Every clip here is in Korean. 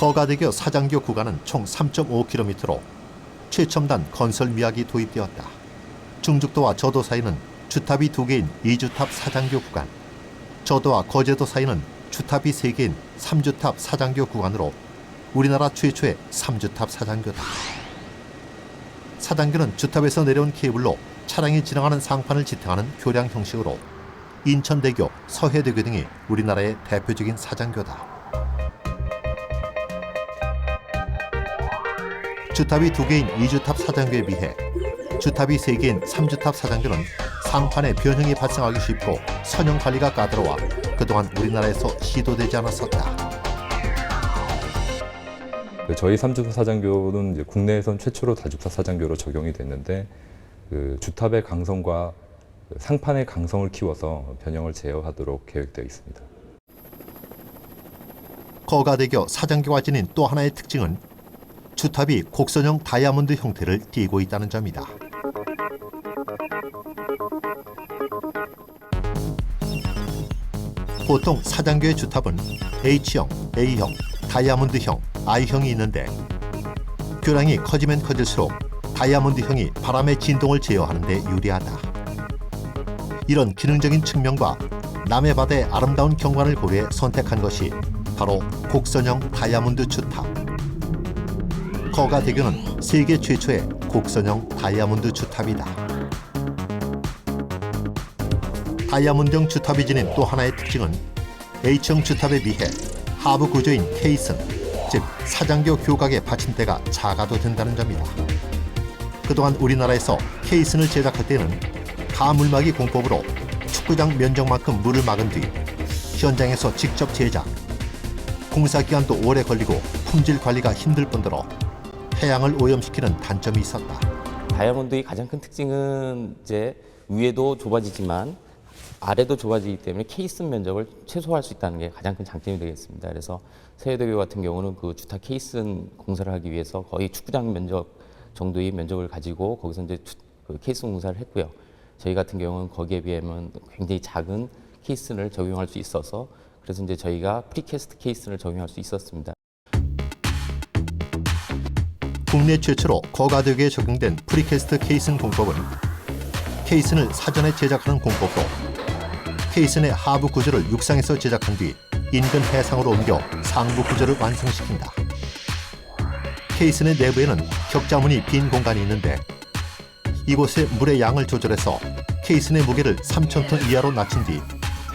거가대교 사장교 구간은 총 3.5km로 최첨단 건설 미학이 도입되었다. 중죽도와 저도 사이는 주탑이 두 개인 이주탑 사장교 구간, 저도와 거제도 사이는 주탑이 세 개인 삼주탑 사장교 구간으로 우리나라 최초의 삼주탑 사장교다. 사장교는 주탑에서 내려온 케이블로 차량이 지나가는 상판을 지탱하는 교량 형식으로 인천대교, 서해대교 등이 우리나라의 대표적인 사장교다. 주탑이 두 개인 이주탑 사장교에 비해 주탑이 세 개인 삼주탑 사장교는 상판에 변형이 발생하기 쉽고 선형 관리가 까다로워 그동안 우리나라에서 시도되지 않았었다. 그 저희 삼주탑 사장교는 이제 국내에선 최초로 다주탑 사장교로 적용이 됐는데 그 주탑의 강성과 그 상판의 강성을 키워서 변형을 제어하도록 계획되어 있습니다. 거가대교 사장교가 지닌 또 하나의 특징은 주탑이 곡선형 다이아몬드 형태를 띠고 있다는 점이다. 보통 사장교의 주탑은 H형, A형, 다이아몬드형, I형이 있는데 교량이 커지면 커질수록 다이아몬드형이 바람의 진동을 제어하는 데 유리하다. 이런 기능적인 측면과 남해 바다의 아름다운 경관을 고려해 선택한 것이 바로 곡선형 다이아몬드 주탑. 거가 대교는 세계 최초의 곡선형 다이아몬드 주탑이다. 다이아몬드형 주탑이 지닌 또 하나의 특징은 H형 주탑에 비해 하부 구조인 케이슨, 즉 사장교 교각의 받침대가 작아도 된다는 점이다. 그동안 우리나라에서 케이슨을 제작할 때는 가물막이 공법으로 축구장 면적만큼 물을 막은 뒤 현장에서 직접 제작. 공사 기간도 오래 걸리고 품질 관리가 힘들 뿐더러 해양을 오염시키는 단점이 있었다. 다이아몬드의 가장 큰 특징은 이제 위에도 좁아지지만 아래도 좁아지기 때문에 케이스 면적을 최소화할 수 있다는 게 가장 큰 장점이 되겠습니다. 그래서 세계대교 같은 경우는 그 주타 케이스 공사를 하기 위해서 거의 축구장 면적 정도의 면적을 가지고 거기서 이제 투- 그 케이스 공사를 했고요. 저희 같은 경우는 거기에 비하면 굉장히 작은 케이스를 적용할 수 있어서 그래서 이제 저희가 프리캐스트 케이스를 적용할 수 있었습니다. 국내 최초로 거가대교에 적용된 프리캐스트 케이슨 공법은 케이슨을 사전에 제작하는 공법으로 케이슨의 하부 구조를 육상에서 제작한 뒤 인근 해상으로 옮겨 상부 구조를 완성시킨다. 케이슨의 내부에는 격자무늬 빈 공간이 있는데 이곳에 물의 양을 조절해서 케이슨의 무게를 3,000톤 이하로 낮춘 뒤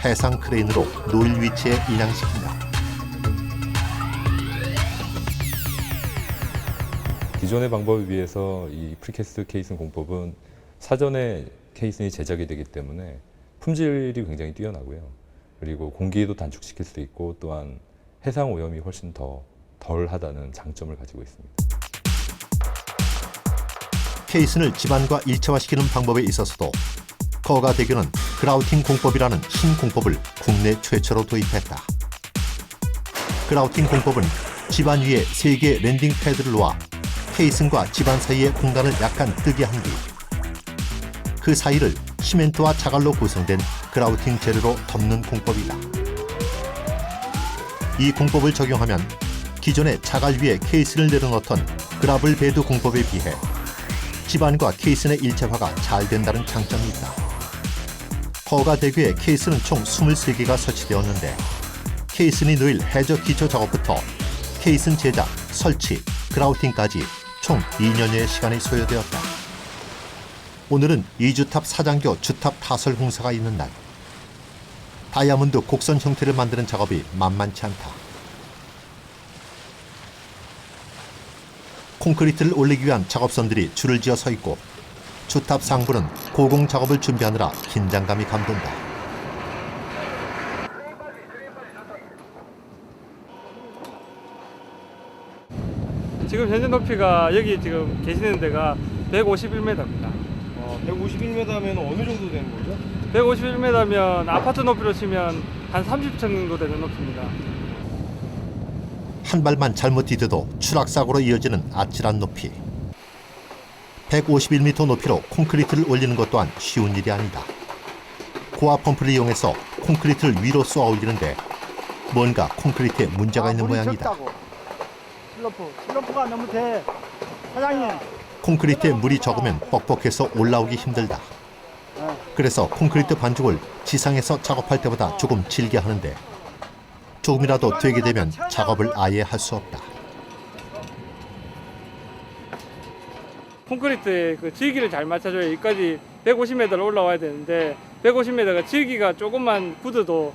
해상 크레인으로 노일 위치에 인양시킨다. 기존의 방법에 비해서 이 프리캐스트 케이슨 공법은 사전에 케이슨이 제작이 되기 때문에 품질이 굉장히 뛰어나고요. 그리고 공기도 단축시킬 수 있고 또한 해상 오염이 훨씬 더 덜하다는 장점을 가지고 있습니다. 케이슨을 집안과 일체화시키는 방법에 있어서도 거가대교는 그라우팅 공법이라는 신공법을 국내 최초로 도입했다. 그라우팅 공법은 집안 위에 세 개의 랜딩 패드를 놓아 케이슨과 집안 사이의 공간을 약간 뜨게 한 뒤 그 사이를 시멘트와 자갈로 구성된 그라우팅 재료로 덮는 공법이다. 이 공법을 적용하면 기존의 자갈 위에 케이슨을 내려놓던 그라블 베드 공법에 비해 집안과 케이슨의 일체화가 잘 된다는 장점이 있다. 허가 대교에 케이슨은 총 23개가 설치되었는데 케이슨이 놓일 해저 기초 작업부터 케이슨 제작, 설치, 그라우팅까지 총 2년여의 시간이 소요되었다. 오늘은 이주탑 사장교 주탑 타설 공사가 있는 날. 다이아몬드 곡선 형태를 만드는 작업이 만만치 않다. 콘크리트를 올리기 위한 작업선들이 줄을 지어 서 있고 주탑 상부는 고공 작업을 준비하느라 긴장감이 감돈다. 지금 현재 높이가 여기 지금 계시는 데가 151m입니다. 어, 151m면 어느 정도 되는 거죠? 151m면 아파트 높이로 치면 한 30층 정도 되는 높이입니다. 한 발만 잘못 디뎌도 추락사고로 이어지는 아찔한 높이. 151m 높이로 콘크리트를 올리는 것 또한 쉬운 일이 아니다. 고압 펌프를 이용해서 콘크리트를 위로 쏘아 올리는데 뭔가 콘크리트에 문제가 있는 모양이다. 슬로프. 슬로프가 너무 돼. 사장님. 콘크리트에 물이 적으면 뻑뻑해서 올라오기 힘들다. 그래서 콘크리트 반죽을 지상에서 작업할 때보다 조금 질게 하는데 조금이라도 되게 되면 작업을 아예 할 수 없다. 콘크리트의 그 질기를 잘 맞춰줘야 여기까지 150m를 올라와야 되는데 150m가 질기가 조금만 굳어도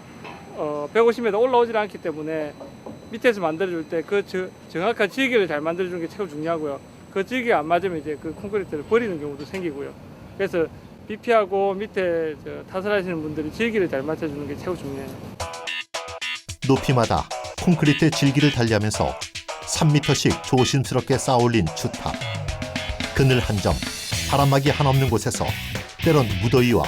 어, 150m 올라오질 않기 때문에 밑에서 만들어줄 때 그 정확한 질기를 잘 만들어주는 게 최고 중요하고요. 그 질기가 안 맞으면 이제 그 콘크리트를 버리는 경우도 생기고요. 그래서 비피하고 밑에 저 타설하시는 분들이 질기를 잘 맞춰주는 게 최고 중요해요. 높이마다 콘크리트의 질기를 달리하면서 3m씩 조심스럽게 쌓아올린 주탑. 그늘 한 점, 바람막이 하나 없는 곳에서 때론 무더위와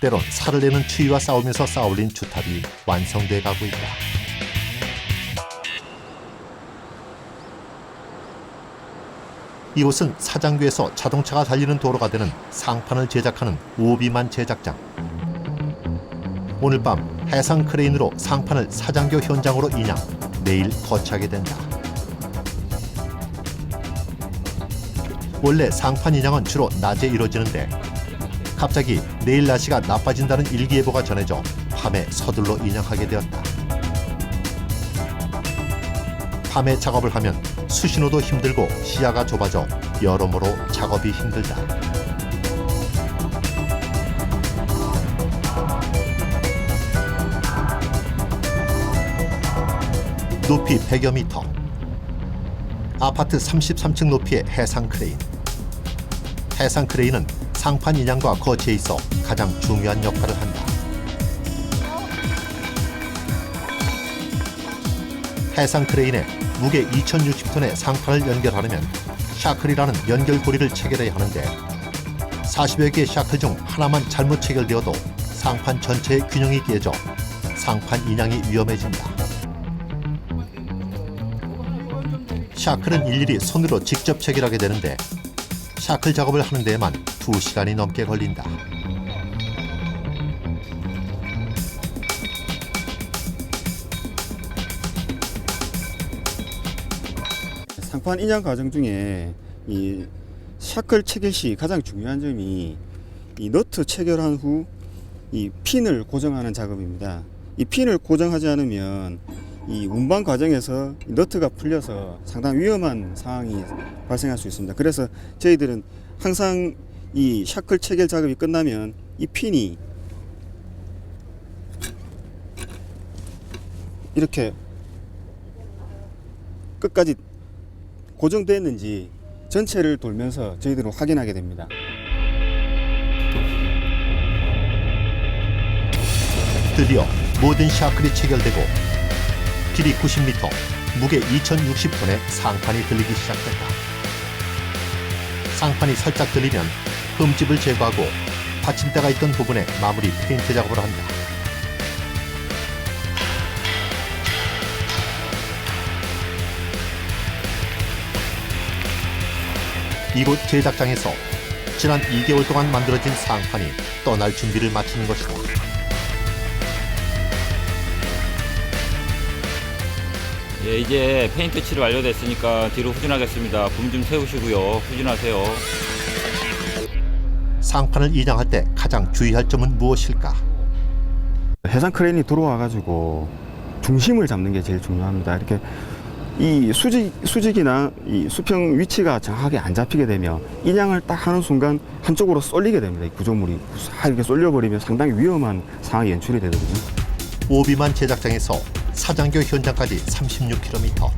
때론 살을 내는 추위와 싸우면서 쌓아올린 주탑이 완성돼 가고 있다. 이곳은 사장교에서 자동차가 달리는 도로가 되는 상판을 제작하는 오비만 제작장. 오늘 밤 해상 크레인으로 상판을 사장교 현장으로 인양, 내일 거치하게 된다. 원래 상판 인양은 주로 낮에 이루어지는데 갑자기 내일 날씨가 나빠진다는 일기예보가 전해져 밤에 서둘러 인양하게 되었다. 밤에 작업을 하면 수신호도 힘들고 시야가 좁아져 여러모로 작업이 힘들다. 높이 100여 미터. 아파트 33층 높이의 해상 크레인. 해상 크레인은 상판 인양과 거치에 있어 가장 중요한 역할을 한다. 해상 크레인에 무게 2060톤의 상판을 연결하려면 샤클이라는 연결고리를 체결해야 하는데 40여 개의 샤클 중 하나만 잘못 체결되어도 상판 전체의 균형이 깨져 상판 인양이 위험해진다. 샤클은 일일이 손으로 직접 체결하게 되는데 샤클 작업을 하는 데에만 2시간이 넘게 걸린다. 상판 인양 과정 중에 이 샤클 체결 시 가장 중요한 점이 이 너트 체결한 후 이 핀을 고정하는 작업입니다. 이 핀을 고정하지 않으면 이 운반 과정에서 이 너트가 풀려서 상당히 위험한 상황이 발생할 수 있습니다. 그래서 저희들은 항상 이 샤클 체결 작업이 끝나면 이 핀이 이렇게 끝까지 고정됐는지 전체를 돌면서 저희들은 확인하게 됩니다. 드디어 모든 샤클이 체결되고 길이 90m, 무게 2060톤의 상판이 들리기 시작했다. 상판이 살짝 들리면 흠집을 제거하고 받침대가 있던 부분에 마무리 페인트 작업을 한다. 이곳 제작장에서 지난 2개월 동안 만들어진 상판이 떠날 준비를 마치는 것이다. 예, 이제 페인트 칠이 완료됐으니까 뒤로 후진하겠습니다. 붐 좀 세우시고요. 후진하세요. 상판을 인양할 때 가장 주의할 점은 무엇일까? 해상 크레인이 들어와 가지고 중심을 잡는 게 제일 중요합니다. 이렇게 이 수직 수직이나 이 수평 위치가 정확하게 안 잡히게 되면 인양을 딱 하는 순간 한쪽으로 쏠리게 됩니다. 이 구조물이 싹 이렇게 쏠려 버리면 상당히 위험한 상황이 연출이 되거든요. 오비만 제작장에서 사장교 현장까지 36km,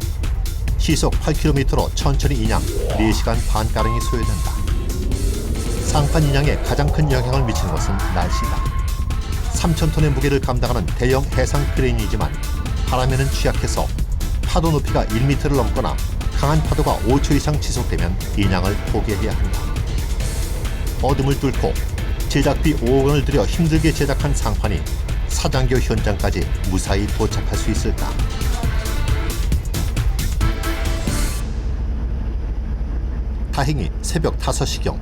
시속 8km로 천천히 인양 4시간 반가량이 소요된다. 상판 인양에 가장 큰 영향을 미치는 것은 날씨다. 3,000톤의 무게를 감당하는 대형 해상 크레인이지만 바람에는 취약해서 파도 높이가 1m를 넘거나 강한 파도가 5초 이상 지속되면 인양을 포기해야 한다. 어둠을 뚫고 제작비 5억 원을 들여 힘들게 제작한 상판이 사장교 현장까지 무사히 도착할 수 있을까? 다행히 새벽 5시경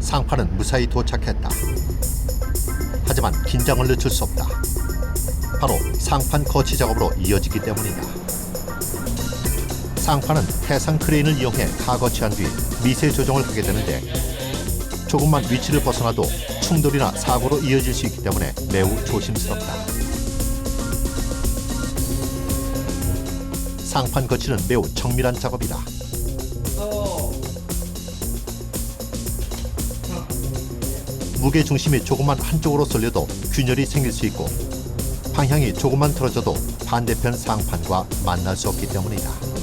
상판은 무사히 도착했다. 하지만 긴장을 늦출 수 없다. 바로 상판 거치 작업으로 이어지기 때문이다. 상판은 해상 크레인을 이용해 가거치한 뒤 미세 조정을 하게 되는데 조금만 위치를 벗어나도 충돌이나 사고로 이어질 수 있기 때문에 매우 조심스럽다. 상판 거치는 매우 정밀한 작업이다. 무게 중심이 조금만 한쪽으로 쏠려도 균열이 생길 수 있고 방향이 조금만 틀어져도 반대편 상판과 만날 수 없기 때문이다.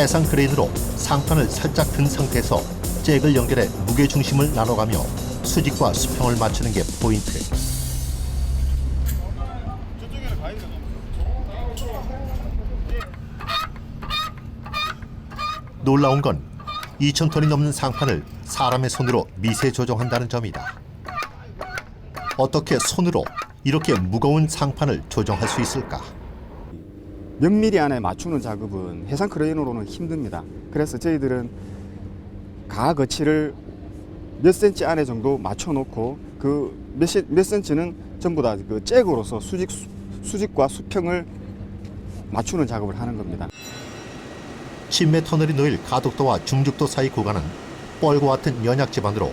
해상 크레인으로 상판을 살짝 든 상태에서 잭을 연결해 무게 중심을 나눠가며 수직과 수평을 맞추는 게 포인트. 놀라운 건 2,000톤이 넘는 상판을 사람의 손으로 미세 조정한다는 점이다. 어떻게 손으로 이렇게 무거운 상판을 조정할 수 있을까? 몇 미리 안에 맞추는 작업은 해상 크레인으로는 힘듭니다. 그래서 저희들은 가 거치를 몇 센치 안에 정도 맞춰 놓고 그몇 몇 센치는 전부 다 그 잭으로서 수직 수- 수직과 수평을 맞추는 작업을 하는 겁니다. 침매 터널이 놓일 가덕도와 중죽도 사이 구간은 뻘과 같은 연약 지반으로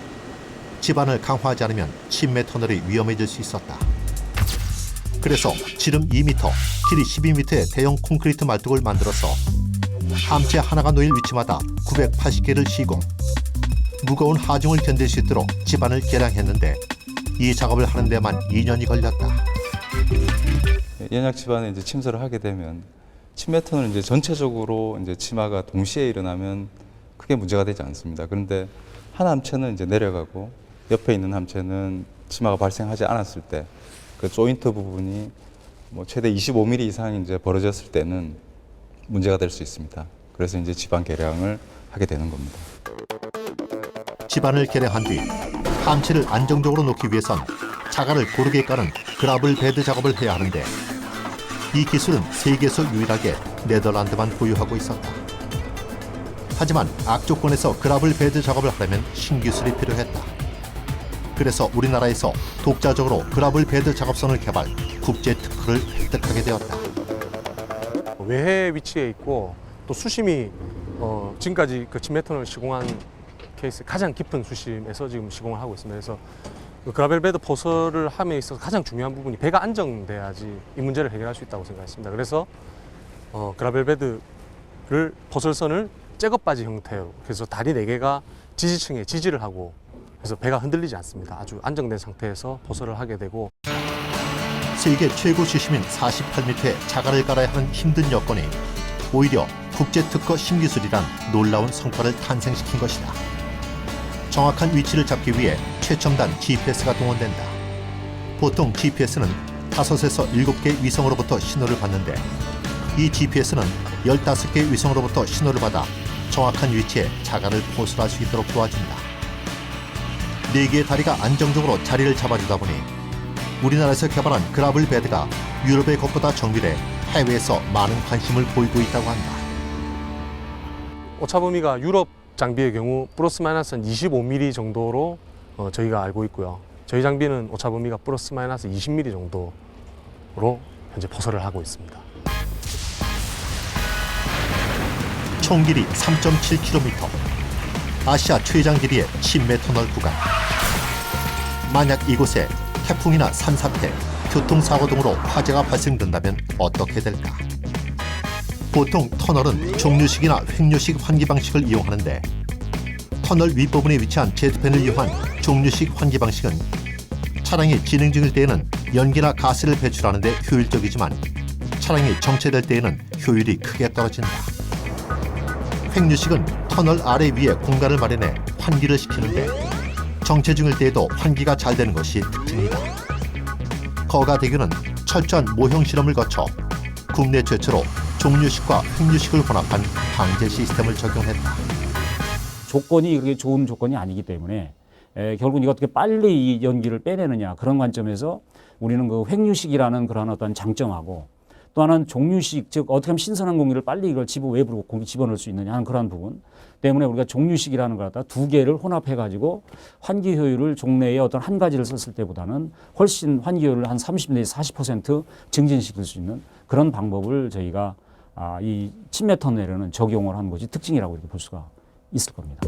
지반을 강화하지 않으면 침매 터널이 위험해질 수 있었다. 그래서 지름 2m, 길이 12m의 대형 콘크리트 말뚝을 만들어서 함체 하나가 놓일 위치마다 980개를 시공, 무거운 하중을 견딜 수 있도록 지반을 개량했는데 이 작업을 하는 데만 2년이 걸렸다. 연약 집안에 이제 침수를 하게 되면 침매 터널 이제 전체적으로 이제 치마가 동시에 일어나면 크게 문제가 되지 않습니다. 그런데 한 함체는 이제 내려가고 옆에 있는 함체는 치마가 발생하지 않았을 때 그 조인트 부분이 뭐 최대 25mm 이상 이제 벌어졌을 때는 문제가 될 수 있습니다. 그래서 이제 지방 개량을 하게 되는 겁니다. 지반을 개량한 뒤 함체를 안정적으로 놓기 위해선 자갈을 고르게 까는 그라블 베드 작업을 해야 하는데 이 기술은 세계에서 유일하게 네덜란드만 보유하고 있었다. 하지만 악조건에서 그라블 베드 작업을 하려면 신기술이 필요했다. 그래서 우리나라에서 독자적으로 그라블 베드 작업선을 개발, 국제 특허를 획득하게 되었다. 외해 위치에 있고 또 수심이 어, 지금까지 그 진메턴을 시공한 케이스 가장 깊은 수심에서 지금 시공을 하고 있습니다. 그래서 그 그라벨 베드 포설을 함에 있어서 가장 중요한 부분이 배가 안정돼야지 이 문제를 해결할 수 있다고 생각했습니다. 그래서 어, 그라벨 베드를 포설선을 잭업 바지 형태로 그래서 다리 네 개가 지지층에 지지를 하고 그래서 배가 흔들리지 않습니다. 아주 안정된 상태에서 포설을 하게 되고 세계 최고 수심인 48m의 자갈을 깔아야 하는 힘든 여건이 오히려 국제특허 신기술이란 놀라운 성과를 탄생시킨 것이다. 정확한 위치를 잡기 위해 최첨단 GPS가 동원된다. 보통 GPS는 5에서 7개 위성으로부터 신호를 받는데 이 GPS는 15개 위성으로부터 신호를 받아 정확한 위치에 자갈을 포술할 수 있도록 도와준다. 네 개의 다리가 안정적으로 자리를 잡아주다 보니 우리나라에서 개발한 그라블 베드가 유럽의 것보다 정밀해 해외에서 많은 관심을 보이고 있다고 한다. 오차 범위가 유럽 장비의 경우 플러스 마이너스 한 25mm 정도로 어, 저희가 알고 있고요. 저희 장비는 오차 범위가 플러스 마이너스 20mm 정도로 현재 포설을 하고 있습니다. 총 길이 3.7km, 아시아 최장 길이의 침매 터널 구간. 만약 이곳에 태풍이나 산사태, 교통사고 등으로 화재가 발생된다면 어떻게 될까? 보통 터널은 종류식이나 횡류식 환기 방식을 이용하는데 터널 윗부분에 위치한 제트팬을 이용한 종류식 환기 방식은 차량이 진행 중일 때에는 연기나 가스를 배출하는 데 효율적이지만 차량이 정체될 때에는 효율이 크게 떨어진다. 횡류식은 터널 아래 위에 공간을 마련해 환기를 시키는데 정체 중일 때에도 환기가 잘 되는 것이 특징이다. 거가 대교는 철저한 모형 실험을 거쳐 국내 최초로 종류식과 횡류식을 혼합한 방제 시스템을 적용했다. 조건이 그렇게 좋은 조건이 아니기 때문에 에, 결국 이거 어떻게 빨리 이 연기를 빼내느냐 그런 관점에서 우리는 그 횡류식이라는 그런 어떤 장점하고 또 하나는 종류식 즉 어떻게 하면 신선한 공기를 빨리 이걸 집어 외부로 공기 집어넣을 수 있느냐 하는 그런 부분 때문에 우리가 종류식이라는 걸 갖다 두 개를 혼합해 가지고 환기 효율을 종래에 어떤 한 가지를 썼을 때보다는 훨씬 환기 효율을 한 30 내지 40% 증진시킬 수 있는 그런 방법을 저희가 아, 이 침매 터널에는 적용을 한 것이 특징이라고 이렇게 볼 수가 있을 겁니다.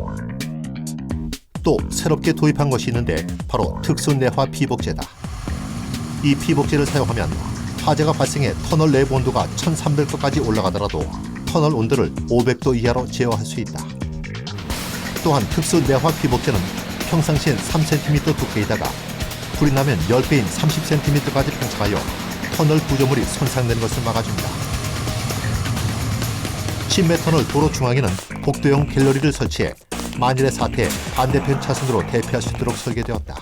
또 새롭게 도입한 것이 있는데 바로 특수 내화 피복제다. 이 피복제를 사용하면 화재가 발생해 터널 내부 온도가 1300도까지 올라가더라도 터널 온도를 500도 이하로 제어할 수 있다. 또한 특수 내화 피복제는 평상시엔 3cm 두께이다가 불이 나면 10배인 30cm까지 팽창하여 터널 구조물이 손상되는 것을 막아줍니다. 침매 터널 도로 중앙에는 복도형 갤러리를 설치해 만일의 사태에 반대편 차선으로 대피할 수 있도록 설계되었다.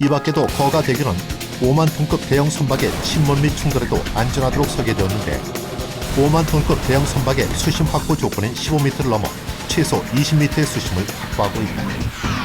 이 밖에도 거가 대교는 5만 톤급 대형 선박의 침몰 및 충돌에도 안전하도록 설계되었는데 5만 톤급 대형 선박의 수심 확보 조건인 15m를 넘어 최소 20m의 수심을 확보하고 있다.